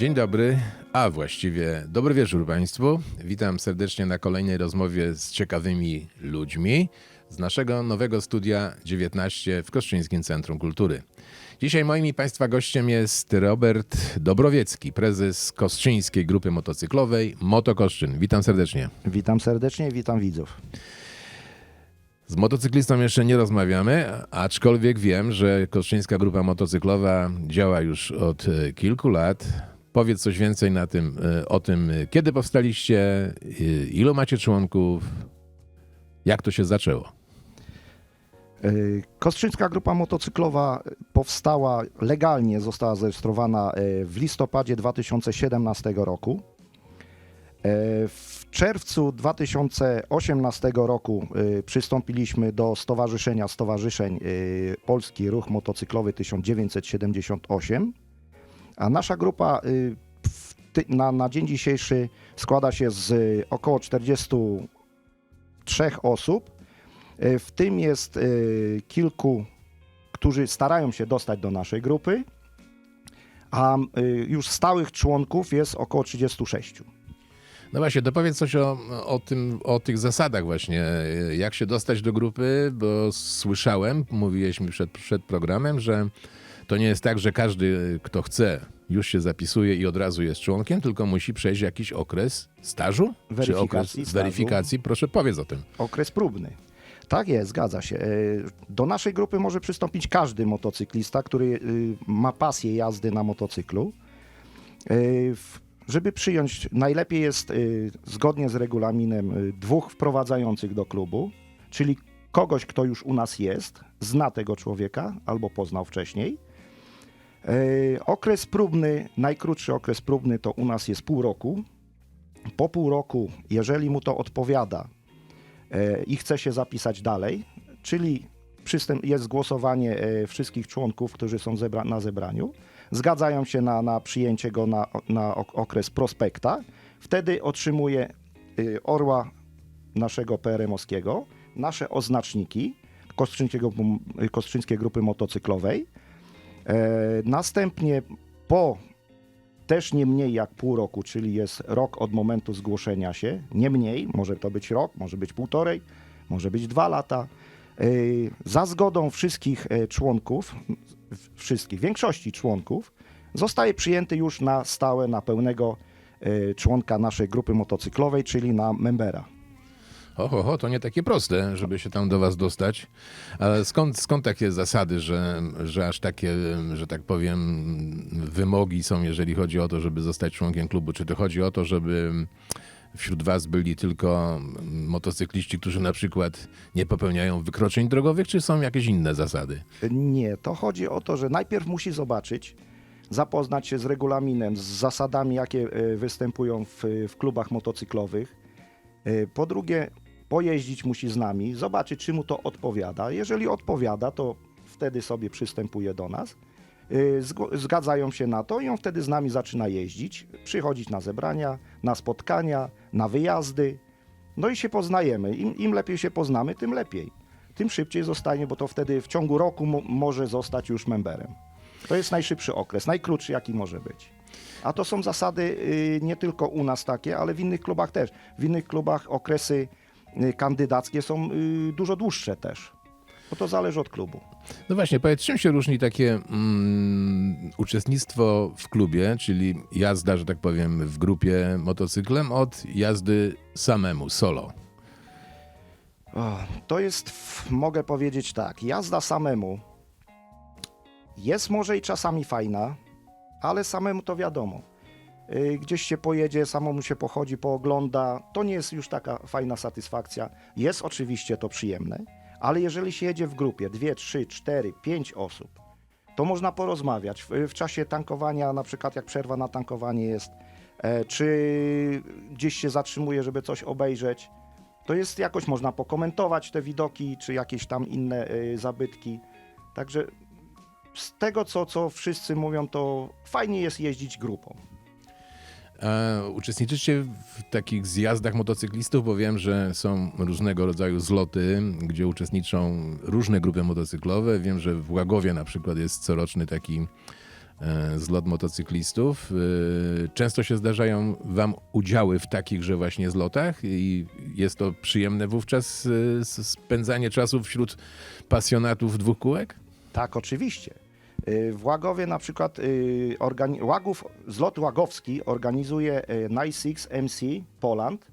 Dzień dobry, a właściwie dobry wieczór Państwu. Witam serdecznie na kolejnej rozmowie z ciekawymi ludźmi z naszego nowego studia 19 w Kostrzyńskim Centrum Kultury. Dzisiaj moim i Państwa gościem jest Robert Dobrowiecki, prezes Kostrzyńskiej Grupy Motocyklowej Moto Koszczyn. Witam serdecznie. Witam serdecznie, witam widzów. Z motocyklistą jeszcze nie rozmawiamy, aczkolwiek wiem, że Kostrzyńska Grupa Motocyklowa działa już od e, kilku lat. Powiedz coś więcej na tym, e, o tym, e, kiedy powstaliście, e, ilu macie członków, jak to się zaczęło. Kostrzyńska Grupa Motocyklowa powstała legalnie, została zarejestrowana w listopadzie 2017 roku. W czerwcu 2018 roku przystąpiliśmy do Stowarzyszenia Stowarzyszeń Polski Ruch Motocyklowy 1978, a nasza grupa y, ty- na, na dzień dzisiejszy składa się z y, około 43 osób. E, W tym jest kilku, którzy starają się dostać do naszej grupy, a już stałych członków jest około 36. No właśnie, to powiedz coś o, o, tym, o tych zasadach właśnie, jak się dostać do grupy, bo słyszałem, mówiłeś mi przed, przed programem, że to nie jest tak, że każdy, kto chce, już się zapisuje i od razu jest członkiem, tylko musi przejść jakiś okres stażu? Czy okres stażu. weryfikacji? Proszę powiedz o tym. Okres próbny. Tak jest, zgadza się. E, Do naszej grupy może przystąpić każdy motocyklista, który e, ma pasję jazdy na motocyklu. Żeby przyjąć, najlepiej jest zgodnie z regulaminem dwóch wprowadzających do klubu, czyli kogoś, kto już u nas jest, zna tego człowieka albo poznał wcześniej. E, Okres próbny, najkrótszy okres próbny to u nas jest pół roku. Po pół roku, jeżeli mu to odpowiada, e, i chce się zapisać dalej, czyli jest głosowanie e, wszystkich członków, którzy są zebra, na zebraniu, zgadzają się na, na przyjęcie go na, na ok- okres prospekta, wtedy otrzymuje orła naszego PRM-owskiego, nasze oznaczniki Kostrzyńskiej Grupy Motocyklowej. E, następnie po też nie mniej jak pół roku, czyli jest rok od momentu zgłoszenia się, nie mniej, może to być rok, może być półtorej, może być dwa lata. Yy, Za zgodą wszystkich e, członków, wszystkich, większości członków, zostaje przyjęty już na stałe, na pełnego e, członka naszej grupy motocyklowej, czyli na membera. Oho, ho, to nie takie proste, żeby się tam do was dostać. Ale skąd, skąd takie zasady, że, że aż takie, że tak powiem, wymogi są, jeżeli chodzi o to, żeby zostać członkiem klubu? Czy to chodzi o to, żeby wśród was byli tylko motocykliści, którzy na przykład nie popełniają wykroczeń drogowych, czy są jakieś inne zasady? Nie, to chodzi o to, że najpierw musi zobaczyć, zapoznać się z regulaminem, z zasadami, jakie e, występują w, w klubach motocyklowych. E, Po drugie, pojeździć musi z nami, zobaczyć, czy mu to odpowiada. Jeżeli odpowiada, to wtedy sobie przystępuje do nas. Zgo- Zgadzają się na to i on wtedy z nami zaczyna jeździć, przychodzić na zebrania, na spotkania, na wyjazdy. No i się poznajemy. Im, im lepiej się poznamy, tym lepiej. Tym szybciej zostanie, bo to wtedy w ciągu roku mo- może zostać już memberem. To jest najszybszy okres, najkrótszy jaki może być. A to są zasady y, nie tylko u nas takie, ale w innych klubach też. W innych klubach okresy y, kandydackie są y, dużo dłuższe też. Bo to zależy od klubu. No właśnie, powiedz, czym się różni takie mm, uczestnictwo w klubie, czyli jazda, że tak powiem, w grupie motocyklem, od jazdy samemu, solo? O, to jest, mogę powiedzieć tak, jazda samemu jest może i czasami fajna, ale samemu to wiadomo. Y, Gdzieś się pojedzie, samemu się pochodzi, poogląda, to nie jest już taka fajna satysfakcja. Jest oczywiście to przyjemne, ale jeżeli się jedzie w grupie, dwie, trzy, cztery, pięć osób, to można porozmawiać. W, w czasie tankowania, na przykład jak przerwa na tankowanie jest, e, czy gdzieś się zatrzymuje, żeby coś obejrzeć, to jest jakoś można pokomentować te widoki, czy jakieś tam inne y, zabytki. Także z tego, co, co wszyscy mówią, to fajnie jest jeździć grupą. A uczestniczycie w takich zjazdach motocyklistów, bo wiem, że są różnego rodzaju zloty, gdzie uczestniczą różne grupy motocyklowe. Wiem, że w Łagowie na przykład jest coroczny taki e, zlot motocyklistów. E, Często się zdarzają wam udziały w takichże właśnie zlotach i jest to przyjemne wówczas e, spędzanie czasu wśród pasjonatów dwóch kółek? Tak, oczywiście. Y, W Łagowie na przykład y, organi- Łagów, zlot łagowski organizuje y, Nice MC Poland.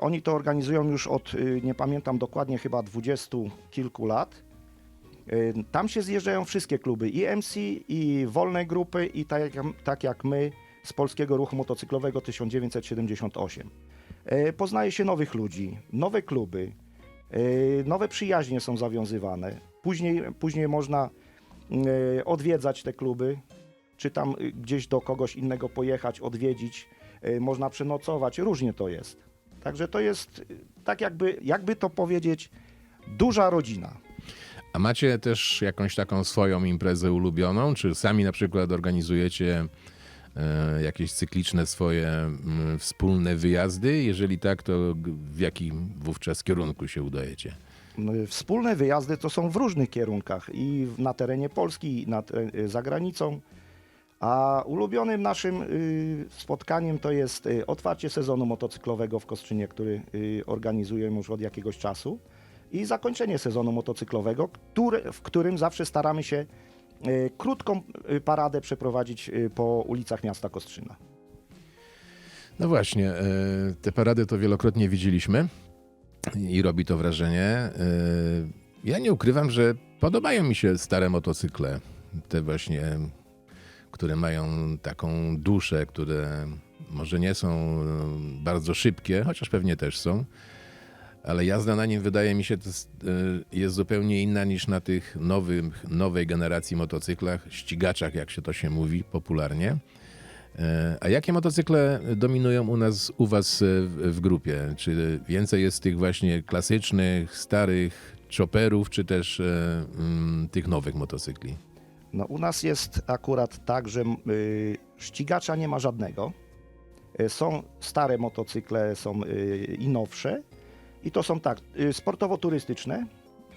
Oni to organizują już od, nie pamiętam dokładnie, chyba dwudziestu kilku lat. Tam się zjeżdżają wszystkie kluby, i MC, i wolne grupy, i tak jak, tak jak my z Polskiego Ruchu Motocyklowego 1978. Y, Poznaje się nowych ludzi, nowe kluby, nowe przyjaźnie są zawiązywane. Później, później można odwiedzać te kluby, czy tam y, gdzieś do kogoś innego pojechać, odwiedzić, y, można przenocować, różnie to jest. Także to jest tak jakby, jakby to powiedzieć, duża rodzina. A macie też jakąś taką swoją imprezę ulubioną? Czy sami na przykład organizujecie e, jakieś cykliczne swoje mm, wspólne wyjazdy? Jeżeli tak, to w jakim wówczas kierunku się udajecie? Wspólne wyjazdy to są w różnych kierunkach i na terenie Polski, i na, y, za granicą. A ulubionym naszym y, spotkaniem to jest y, otwarcie sezonu motocyklowego w Kostrzynie, który organizujemy już od jakiegoś czasu i zakończenie sezonu motocyklowego, który, w którym zawsze staramy się krótką paradę przeprowadzić po ulicach miasta Kostrzyna. No właśnie, e, te parady to wielokrotnie widzieliśmy i robi to wrażenie. E, Ja nie ukrywam, że podobają mi się stare motocykle, te właśnie, które mają taką duszę, które może nie są e, bardzo szybkie, chociaż pewnie też są, ale jazda na nim wydaje mi się e, jest zupełnie inna niż na tych nowych, nowej generacji motocyklach, ścigaczach, jak się to się mówi popularnie. E, A jakie motocykle dominują u nas, u was e, w, grupie? Czy więcej jest tych właśnie klasycznych, starych chopperów, czy też e, mm, tych nowych motocykli? No, u nas jest akurat tak, że y, ścigacza nie ma żadnego. Są stare motocykle, są y, i nowsze. I to są tak, y, sportowo-turystyczne,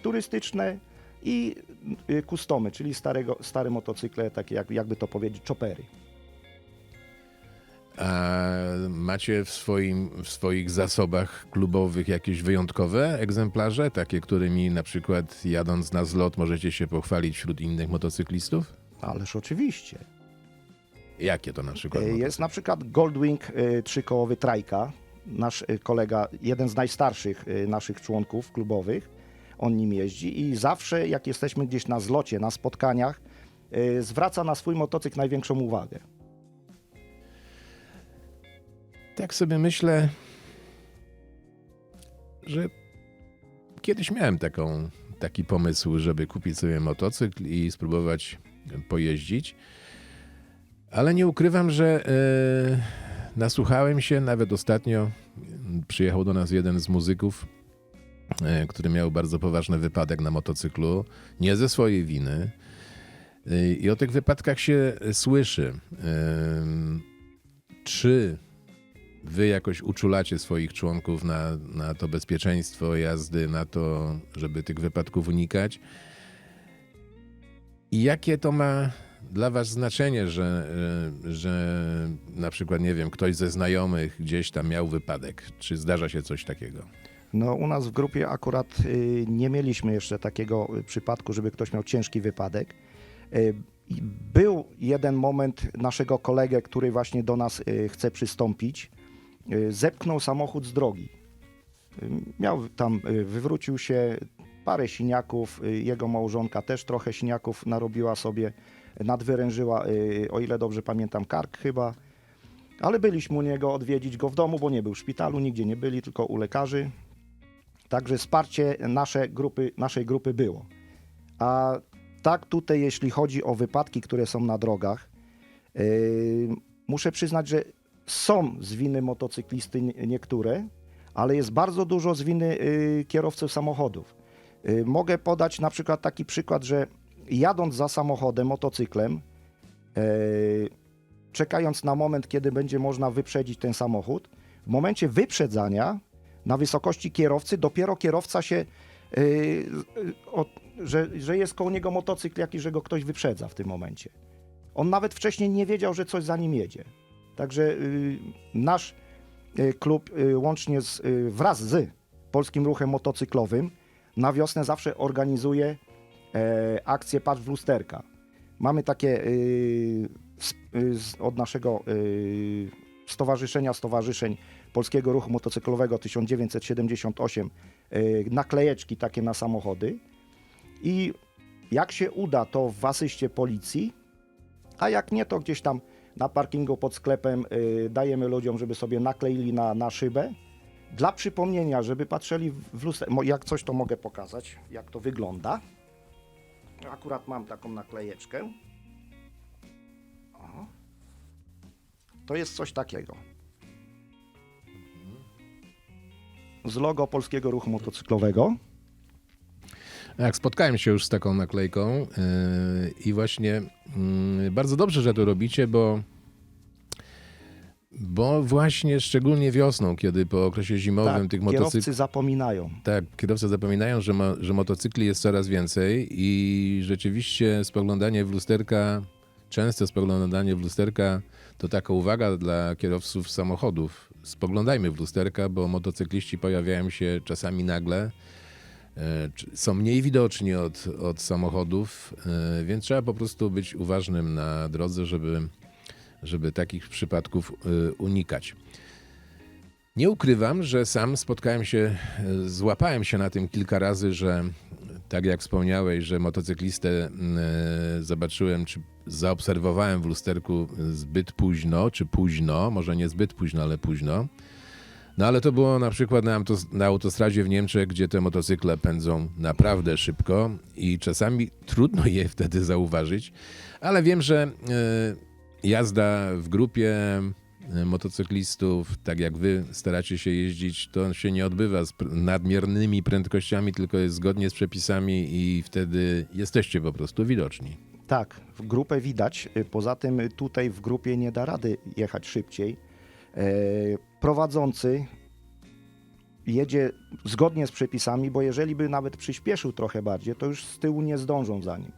turystyczne i y, kustomy, czyli starego, stare motocykle, takie jak, jakby to powiedzieć, chopery. A macie w, swoim, w swoich zasobach klubowych jakieś wyjątkowe egzemplarze, takie, którymi na przykład jadąc na zlot możecie się pochwalić wśród innych motocyklistów? Ależ oczywiście. Jakie to na przykład? Y, Jest na przykład Goldwing y, trzykołowy Trajka, nasz y, kolega, jeden z najstarszych naszych członków klubowych. On nim jeździ i zawsze jak jesteśmy gdzieś na zlocie, na spotkaniach, zwraca na swój motocykl największą uwagę. Tak sobie myślę, że kiedyś miałem taką, taki pomysł, żeby kupić sobie motocykl i spróbować pojeździć, ale nie ukrywam, że e, nasłuchałem się, nawet ostatnio przyjechał do nas jeden z muzyków, e, który miał bardzo poważny wypadek na motocyklu, nie ze swojej winy. E, I o tych wypadkach się słyszy. Czy wy jakoś uczulacie swoich członków na, na to bezpieczeństwo jazdy, na to, żeby tych wypadków unikać? I jakie to ma dla was znaczenie, że, e, że na przykład, nie wiem, ktoś ze znajomych gdzieś tam miał wypadek? Czy zdarza się coś takiego? No u nas w grupie akurat y, nie mieliśmy jeszcze takiego y, przypadku, żeby ktoś miał ciężki wypadek. Y, Był jeden moment naszego kolegę, który właśnie do nas chce przystąpić. Y, Zepchnął samochód z drogi. Y, Miał tam, y, wywrócił się, parę siniaków, jego małżonka też trochę siniaków narobiła sobie, nadwyrężyła, o ile dobrze pamiętam, kark chyba. Ale byliśmy u niego odwiedzić go w domu, bo nie był w szpitalu, nigdzie nie byli, tylko u lekarzy. Także wsparcie nasze grupy, naszej grupy było. A tak tutaj, jeśli chodzi o wypadki, które są na drogach, yy, muszę przyznać, że są z winy motocyklisty nie- niektóre, ale jest bardzo dużo z winy yy, kierowców samochodów. Yy, mogę podać na przykład taki przykład, że jadąc za samochodem, motocyklem, yy, czekając na moment, kiedy będzie można wyprzedzić ten samochód, w momencie wyprzedzania na wysokości kierowcy, dopiero kierowca się, że, że jest koło niego motocykl jakiś, że go ktoś wyprzedza w tym momencie. On nawet wcześniej nie wiedział, że coś za nim jedzie. Także y, nasz y, klub y, łącznie z, wraz z Polskim Ruchem Motocyklowym na wiosnę zawsze organizuje e, akcję Patrz w lusterka. Mamy takie od naszego Stowarzyszenia Stowarzyszeń Polskiego Ruchu Motocyklowego 1978 y, naklejeczki takie na samochody i jak się uda, to w asyście policji, a jak nie, to gdzieś tam na parkingu pod sklepem y, dajemy ludziom, żeby sobie nakleili na, na szybę. Dla przypomnienia, żeby patrzyli w- Mo- jak coś to mogę pokazać, jak to wygląda. Akurat mam taką naklejeczkę. O. To jest coś takiego. Z logo Polskiego Ruchu Motocyklowego. Jak spotkałem się już z taką naklejką yy, i właśnie yy, bardzo dobrze, że to robicie, bo bo właśnie szczególnie wiosną, kiedy po okresie zimowym Tak, tych kierowcy motocyklów zapominają. Tak, kierowcy zapominają, że, mo- że motocykli jest coraz więcej i rzeczywiście spoglądanie w lusterka, częste spoglądanie w lusterka to taka uwaga dla kierowców samochodów. Spoglądajmy w lusterka, bo motocykliści pojawiają się czasami nagle, są mniej widoczni od, od samochodów, e, więc trzeba po prostu być uważnym na drodze, żeby, żeby takich przypadków e, unikać. Nie ukrywam, że sam spotkałem się, e, złapałem się na tym kilka razy, że tak jak wspomniałeś, że motocyklistę e, zobaczyłem, czy zaobserwowałem w lusterku zbyt późno, czy późno, może nie zbyt późno, ale późno. No ale to było na przykład na, na autostradzie w Niemczech, gdzie te motocykle pędzą naprawdę szybko i czasami trudno je wtedy zauważyć, ale wiem, że e, jazda w grupie e, motocyklistów, tak jak wy staracie się jeździć, to się nie odbywa z nadmiernymi prędkościami, tylko jest zgodnie z przepisami i wtedy jesteście po prostu widoczni. Tak, w grupę widać. Poza tym tutaj w grupie nie da rady jechać szybciej. E, Prowadzący jedzie zgodnie z przepisami, bo jeżeli by nawet przyspieszył trochę bardziej, to już z tyłu nie zdążą za nim.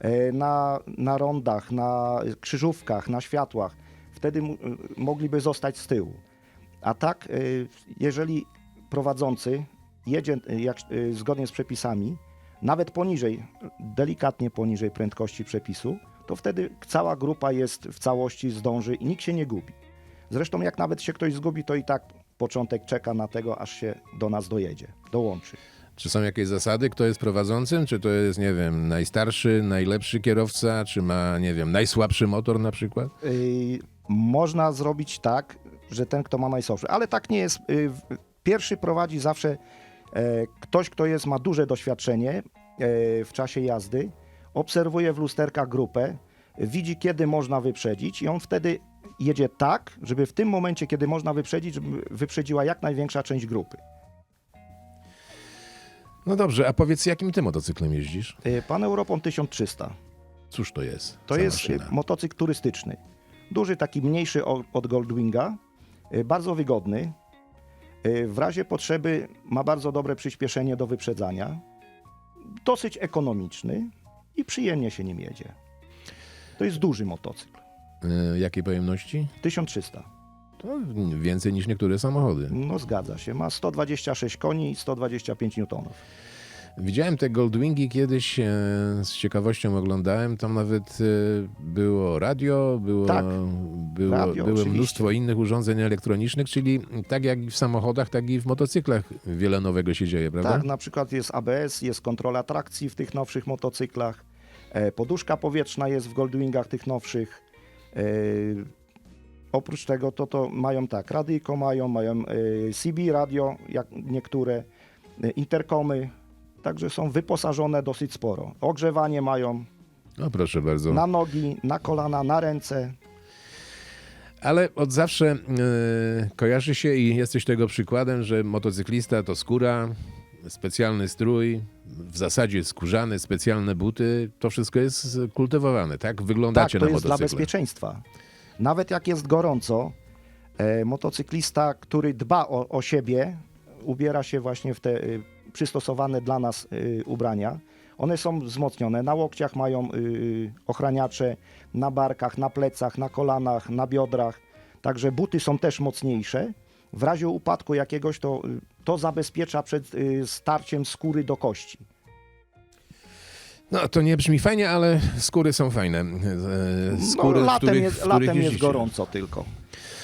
E, Na, na rondach, na krzyżówkach, na światłach, wtedy y, mogliby zostać z tyłu. A tak, y, jeżeli prowadzący jedzie jak, zgodnie z przepisami, nawet poniżej, delikatnie poniżej prędkości przepisu, to wtedy cała grupa jest w całości, zdąży i nikt się nie gubi. Zresztą jak nawet się ktoś zgubi, to i tak początek czeka na tego, aż się do nas dojedzie, dołączy. Czy są jakieś zasady, kto jest prowadzącym? Czy to jest, nie wiem, najstarszy, najlepszy kierowca? Czy ma, nie wiem, najsłabszy motor na przykład? Yy, można zrobić tak, że ten, kto ma najsłabszy, ale tak nie jest. Yy, pierwszy prowadzi zawsze e, ktoś, kto jest, ma duże doświadczenie e, w czasie jazdy, obserwuje w lusterkach grupę, widzi, kiedy można wyprzedzić i on wtedy jedzie tak, żeby w tym momencie, kiedy można wyprzedzić, żeby wyprzedziła jak największa część grupy. No dobrze, a powiedz, jakim ty motocyklem jeździsz? Yy, Pan Europą 1300. Cóż to jest? To jest maszyna? y, motocykl turystyczny. Duży, taki mniejszy od Goldwinga, y, bardzo wygodny. W razie potrzeby ma bardzo dobre przyspieszenie do wyprzedzania. Dosyć ekonomiczny i przyjemnie się nim jedzie. To jest duży motocykl. Y, Jakiej pojemności? 1300. To więcej niż niektóre samochody. No zgadza się. Ma 126 koni i 125 newtonów. Widziałem te Goldwingi kiedyś, e, z ciekawością oglądałem. Tam nawet e, było radio, było, Tak, było, radio, było oczywiście. mnóstwo innych urządzeń elektronicznych, czyli tak jak i w samochodach, tak i w motocyklach wiele nowego się dzieje, prawda? Tak, na przykład jest ABS, jest kontrola trakcji w tych nowszych motocyklach, e, poduszka powietrzna jest w Goldwingach tych nowszych. E, oprócz tego to, to mają tak, radyjko mają, mają e, CB radio, jak niektóre, e, interkomy, także są wyposażone dosyć sporo. Ogrzewanie mają No proszę bardzo. na nogi, na kolana, na ręce. Ale od zawsze e, kojarzy się i jesteś tego przykładem, że motocyklista to skóra, specjalny strój, w zasadzie skórzane, specjalne buty. To wszystko jest kultywowane, tak? Tak, Wyglądacie to na jest dla bezpieczeństwa. Nawet jak jest gorąco, e, motocyklista, który dba o, o siebie, ubiera się właśnie w te y, przystosowane dla nas y, ubrania. One są wzmocnione. Na łokciach mają y, ochraniacze, na barkach, na plecach, na kolanach, na biodrach. Także buty są też mocniejsze. W razie upadku jakiegoś to, y, to zabezpiecza przed y, starciem skóry do kości. No to nie brzmi fajnie, ale skóry są fajne. E, Skóry, no, latem których, jest, których latem jest gorąco tylko.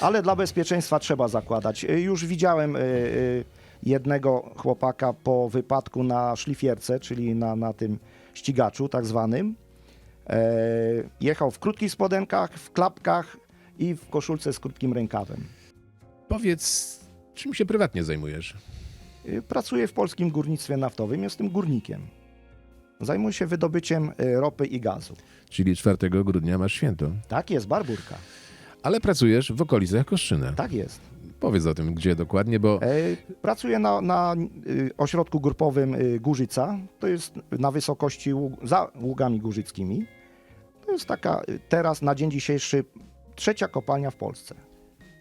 Ale dla bezpieczeństwa trzeba zakładać. Y, Już widziałem y, jednego chłopaka po wypadku na szlifierce, czyli na, na tym ścigaczu tak zwanym. E, jechał w krótkich spodenkach, w klapkach i w koszulce z krótkim rękawem. Powiedz, czym się prywatnie zajmujesz? Y, Pracuję w polskim górnictwie naftowym, jestem górnikiem. Zajmuję się wydobyciem y, ropy i gazu. Czyli 4 grudnia masz święto. Tak jest, Barburka. Ale pracujesz w okolicach Koszczyna. Tak jest. Powiedz o tym, gdzie dokładnie, bo E, Pracuję na, na y, ośrodku grupowym y, Górzyca. To jest na wysokości za Ługami Górzyckimi. To jest taka y, teraz na dzień dzisiejszy trzecia kopalnia w Polsce.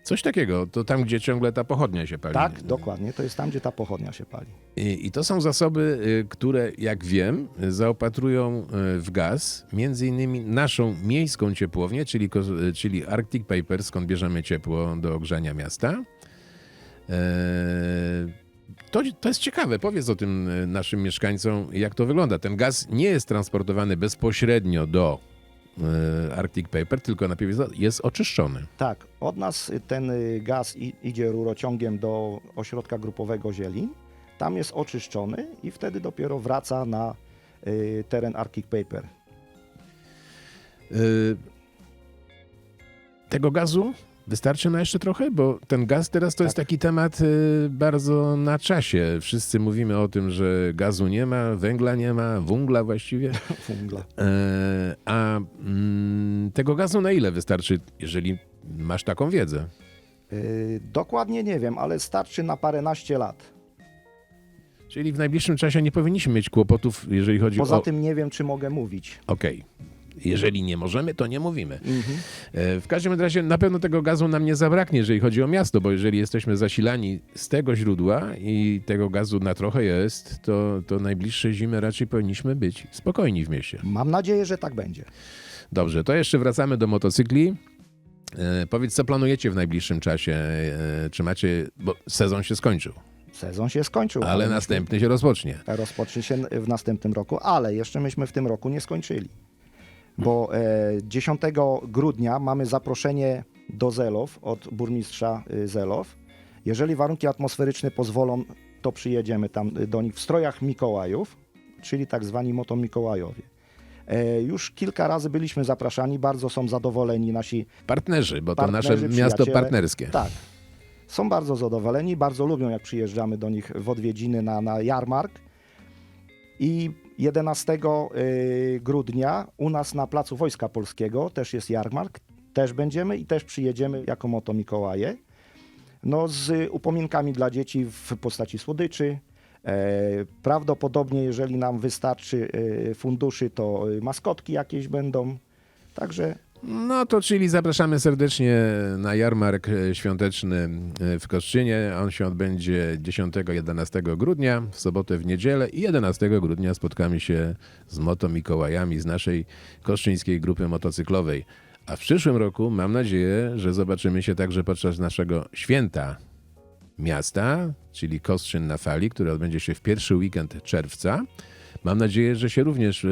Coś takiego, to tam, gdzie ciągle ta pochodnia się pali. Tak, dokładnie. To jest tam, gdzie ta pochodnia się pali. I, I to są zasoby, y, które, jak wiem, zaopatrują y, w gaz między innymi naszą miejską ciepłownię, czyli, czyli Arctic Paper, skąd bierzemy ciepło do ogrzania miasta. E, To, to jest ciekawe. Powiedz o tym y, naszym mieszkańcom, jak to wygląda. Ten gaz nie jest transportowany bezpośrednio do Arctic Paper, tylko najpierw jest- jest oczyszczony. Tak, od nas ten y, gaz idzie rurociągiem do ośrodka grupowego Zielin. Tam jest oczyszczony i wtedy dopiero wraca na y, teren Arctic Paper. Y, Tego gazu wystarczy na jeszcze trochę? Bo ten gaz teraz to jest taki temat y, bardzo na czasie. Wszyscy mówimy o tym, że gazu nie ma, węgla nie ma, węgla właściwie. Węgla. E, A mm, tego gazu na ile wystarczy, jeżeli masz taką wiedzę? Y, Dokładnie nie wiem, ale starczy na paręnaście lat. Czyli w najbliższym czasie nie powinniśmy mieć kłopotów, jeżeli chodzi Poza o... tym nie wiem, czy mogę mówić. Okej. Jeżeli nie możemy, to nie mówimy. Mhm. E, W każdym razie na pewno tego gazu nam nie zabraknie, jeżeli chodzi o miasto, bo jeżeli jesteśmy zasilani z tego źródła i tego gazu na trochę jest, to, to najbliższe zimy raczej powinniśmy być spokojni w mieście. Mam nadzieję, że tak będzie. Dobrze, to jeszcze wracamy do motocykli. E, powiedz, co planujecie w najbliższym czasie? E, czy macie, bo sezon się skończył, Sezon się skończył. ale następny się rozpocznie. Rozpocznie się w następnym roku, ale jeszcze myśmy w tym roku nie skończyli. Bo e, 10 grudnia mamy zaproszenie do Zelow od burmistrza y, Zelow. Jeżeli warunki atmosferyczne pozwolą, to przyjedziemy tam y, do nich w strojach Mikołajów, czyli tak zwani motomikołajowie. E, już kilka razy byliśmy zapraszani, bardzo są zadowoleni nasi Partnerzy, bo to Partnerzy, nasze miasto partnerskie. Tak. Są bardzo zadowoleni, bardzo lubią, jak przyjeżdżamy do nich w odwiedziny na, na jarmark. I 11 y, grudnia u nas na Placu Wojska Polskiego też jest jarmark. Też będziemy i też przyjedziemy jako Moto Mikołaje. No, z upominkami dla dzieci w postaci słodyczy. E, prawdopodobnie, jeżeli nam wystarczy e, funduszy, to e, maskotki jakieś będą. Także No to czyli zapraszamy serdecznie na jarmark e, świąteczny e, w Koszczynie. On się odbędzie 10-11 grudnia, w sobotę, w niedzielę i 11 grudnia spotkamy się z Moto Mikołajami z naszej koszczyńskiej grupy motocyklowej. A w przyszłym roku mam nadzieję, że zobaczymy się także podczas naszego święta miasta, czyli Kostrzyn na fali, który odbędzie się w pierwszy weekend czerwca. Mam nadzieję, że się również e,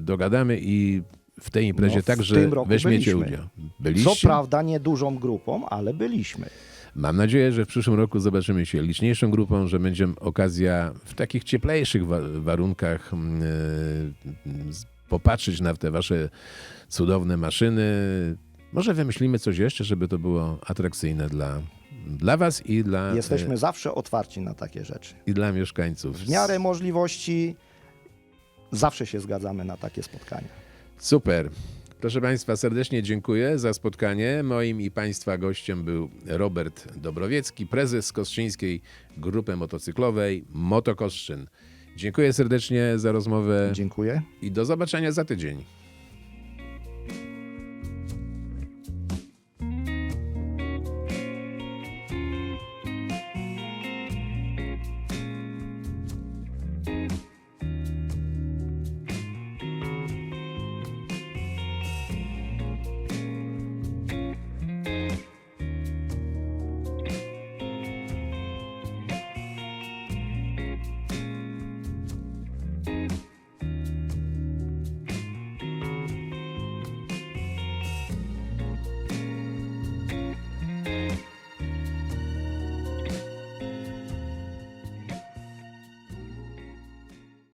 dogadamy i w tej imprezie No, w także weźmiecie byliśmy. udział. Byliście? Co prawda nie dużą grupą, ale byliśmy. Mam nadzieję, że w przyszłym roku zobaczymy się liczniejszą grupą, że będzie okazja w takich cieplejszych wa- warunkach mm, e, popatrzeć na te wasze cudowne maszyny. Może wymyślimy coś jeszcze, żeby to było atrakcyjne dla, dla was i dla, Jesteśmy e, zawsze otwarci na takie rzeczy. i dla mieszkańców. W miarę możliwości zawsze się zgadzamy na takie spotkania. Super. Proszę Państwa, serdecznie dziękuję za spotkanie. Moim i Państwa gościem był Robert Dobrowiecki, prezes Kostrzyńskiej Grupy Motocyklowej Motokoszczyn. Dziękuję serdecznie za rozmowę Dziękuję. i do zobaczenia za tydzień.